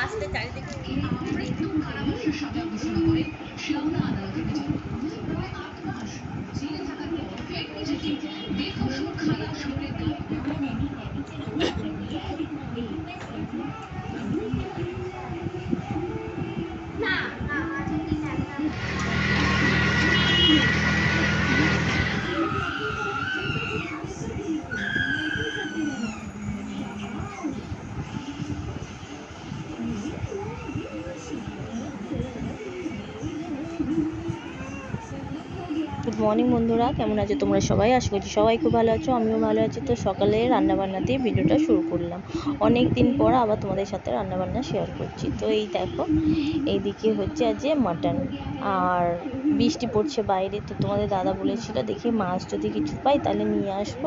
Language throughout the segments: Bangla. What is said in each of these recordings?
আসতে চারিদিকে মর্নিং বন্ধুরা। কেমন আছো তোমরা সবাই? আশা করছি সবাই খুব ভালো আছো, আমিও ভালো আছি। তো সকালে রান্নাবান্না দিয়ে ভিডিওটা শুরু করলাম। অনেক দিন পর আবার তোমাদের সাথে রান্নাবান্না শেয়ার করছি। তো এই দেখো, এইদিকে হচ্ছে আজ মাটন আর বৃষ্টি পড়ছে বাইরে। তো তোমাদের দাদা বলেছিল, দেখি মাছ যদি কিছু পাই তাহলে নিয়ে আসব।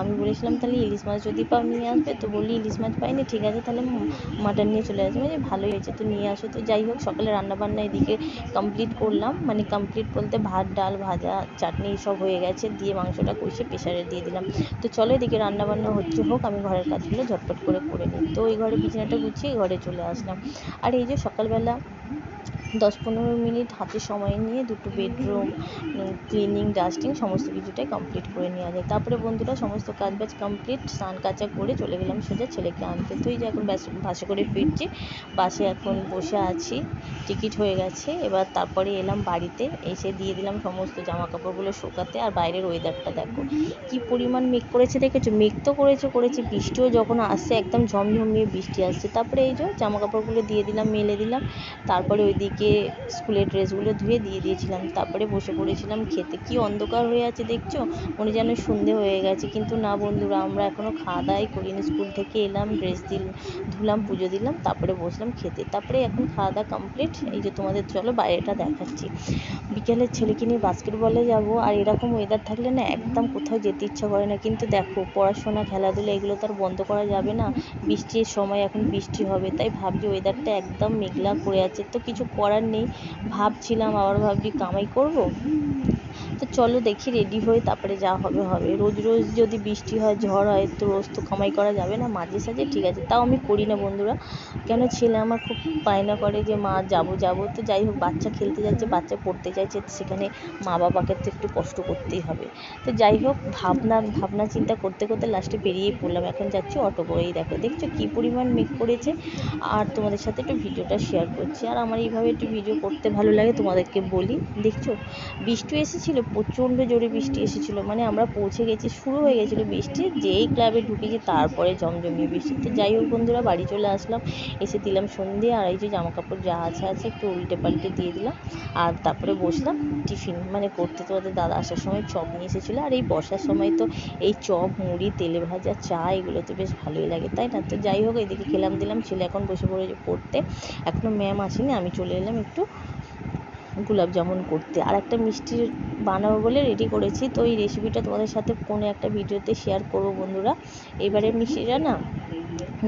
আমি বলেছিলাম, তাহলে ইলিশ মাছ যদি পাও নিয়ে আসবে? তো বললি, ইলিশ মাছ পাইনি, ঠিক আছে, তাহলে মাটন নিয়ে চলে আসবে। মানে ভালোই হয়েছে, তো নিয়ে আসো। তো যাই হোক, সকালে রান্নাবান্না এদিকে কমপ্লিট করলাম। মানে কমপ্লিট বলতে ভাত, ডাল ভাজা, চাটনি সব হয়ে গেছে, দিয়ে মাংসটা কষে প্রেশারে দিয়ে দিলাম। তো চলো এদিকে রান্নাবান্না হচ্ছে হোক, আমি ঘরের কাজগুলো ঝটপট করে করে নিই। তো ওই ঘরে বিছানাটা গুছিয়ে ঘরে চলে আসলাম। আর এই যে সকালবেলা দশ পনেরো মিনিট হাতে সময় নিয়ে দুটো বেডরুম ক্লিনিং, ডাস্টিং, সমস্ত কিছুটাই কমপ্লিট করে নেওয়া যায়। তারপরে বন্ধুরা সমস্ত কাজ বাজ কমপ্লিট স্নান কাচা করে চলে গেলাম সোজা ছেলেকে আনতে। তুই যে এখন বাসে করে ফিরছি, বাসে এখন বসে আছি, টিকিট হয়ে গেছে। এবার তারপরে এলাম বাড়িতে, এসে দিয়ে দিলাম সমস্ত জামা কাপড়গুলো শুকাতে। আর বাইরের ওয়েদারটা দেখো, কি পরিমাণ মেঘ করেছে দেখেছ? মেঘ তো করেছে করেছে, বৃষ্টিও যখন আসছে, একদম ঝমঝমিয়ে বৃষ্টি আসছে। তারপরে এই যে জামা কাপড়গুলো দিয়ে দিলাম, মেলে দিলাম। তারপরে ওইদিকে স্কুলের ড্রেসগুলো ধুয়ে দিয়ে দিয়েছিলাম। তারপরে বসে পড়েছিলাম খেতে। কি অন্ধকার হয়ে আছে দেখছ? মনে যেন সন্ধে হয়ে গেছে। কিন্তু না বন্ধুরা, আমরা এখনও খাওয়া দাওয়াই করিনি। স্কুল থেকে এলাম, ড্রেস দিল, ধুলাম, পুজো দিলাম, তারপরে বসলাম খেতে। তারপরে এখন খাওয়া দাওয়া কমপ্লিট এই যে তোমাদের, চলো বাইরেটা দেখাচ্ছি। বিকেলে ছেলেকে নিয়ে বাস্কেটবলে যাব। আর এরকম ওয়েদার থাকলে না একদম কোথাও যেতে ইচ্ছা করে না। কিন্তু দেখো, পড়াশোনা, খেলাধুলা, এগুলো তো আর বন্ধ করা যাবে না। বৃষ্টির সময় এখন বৃষ্টি হবে। তাই ভাবছি ওয়েদারটা একদম মেঘলা করে আছে। তো কিছু করার নেই। ভাবছিলাম আবার ভাবছি কামাই করব। তো চলো দেখি রেডি হয়ে তারপরে যা হবে হবে। রোজ রোজ যদি বৃষ্টি হয়, ঝড় হয়, তো রোজ তো কামাই করা যাবে না, মাঝে সাঝে ঠিক আছে। তাও আমি করি না বন্ধুরা। কেন ছেলে আমার খুব বায়না করে যে, মা, যাব যাব। তো যাই হোক, বাচ্চা খেলতে যাচ্ছে, বাচ্চা পড়তে চাইছে সেখানে মা বাবাকে তো একটু কষ্ট করতেই হবে। তো যাই হোক, ভাবনা ভাবনা চিন্তা করতে করতে লাস্টে বেরিয়ে পড়লাম। এখন যাচ্ছি অটো করেই দেখো, দেখছ কী পরিমাণ মেঘ করেছে? আর তোমাদের সাথে একটু ভিডিওটা শেয়ার করছি। আর আমার এইভাবে একটু ভিডিও করতে ভালো লাগে, তোমাদেরকে বলি। দেখছ? বৃষ্টি এসেছিল প্রচণ্ড জোরে বৃষ্টি এসেছিল। মানে আমরা পৌঁছে গেছি, শুরু হয়ে গেছিল বৃষ্টি, যেই ক্লাবে ঢুকেছি তারপরে জমজমিয়ে বৃষ্টি। তো যাই হোক বন্ধুরা, বাড়ি চলে আসলাম, এসে দিলাম সন্ধে আর এই যে জামা কাপড় যা আছে আছে একটু উল্টে পাল্টে দিয়ে দিলাম, আর তারপরে বসলাম টিফিন। মানে করতে তোমাদের দাদা আসার সময় চপ নিয়ে এসেছিল, আর এই বর্ষার সময় তো এই চপ, মুড়ি, তেলে ভাজা, চা, এগুলো তো বেশ ভালোই লাগে, তাই না? তো যাই হোক এদিকে খেলাম দিলাম, ছেলে এখন বসে পড়ে পড়তে। এখনও ম্যাম আসেনি, আমি চলে এলাম একটু গোলাপ জামুন করতে। আর একটা মিষ্টি বানাবো বলে রেডি করেছি। তো এই রেসিপিটা তোমাদের সাথে কোনো একটা ভিডিওতে শেয়ার করব বন্ধুরা। এবারে মিষ্টিটা না,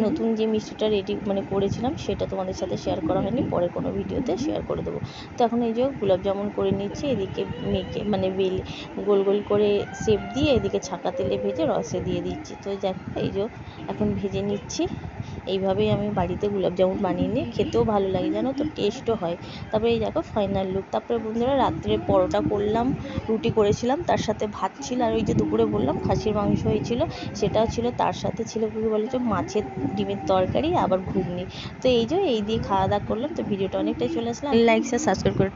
নতুন যে মিষ্টিটা রেডি মানে করেছিলাম, সেটা তোমাদের সাথে শেয়ার করা হয়নি। পরে কোনো ভিডিওতে শেয়ার করে দেবো। তো এখন এই যে গোলাপ জামুন করে নিচ্ছি। এদিকে মেখে মানে বেল, গোল গোল করে শেপ দিয়ে এদিকে ছাকা তেলে ভেজে রসে দিয়ে দিচ্ছি। তো দেখো এই যে এখন ভেজে নিচ্ছি। এইভাবেই আমি বাড়িতে গোলাপ জামুন বানিয়ে নিই খেতেও ভালো লাগে, জানো তো? টেস্টও হয়। তারপরে এই দেখো ফাইনাল লুক তারপরে বন্ধুরা রাত্রে পরোটা করলাম, রুটি করেছিলাম, তার সাথে ভাত ছিল, আর ওই যে দুপুরে বললাম খাসির মাংস হয়েছিল, সেটাও ছিল, তার সাথে ছিল কি বলে যে মাছের ডিমের তরকারি, আবার ঘুগনি। তো এই যে, এই দিয়ে খাওয়া দাওয়া করলাম, তো ভিডিওটা অনেকটাই চলে আসলাম লাইক সাবস্ক্রাইব করে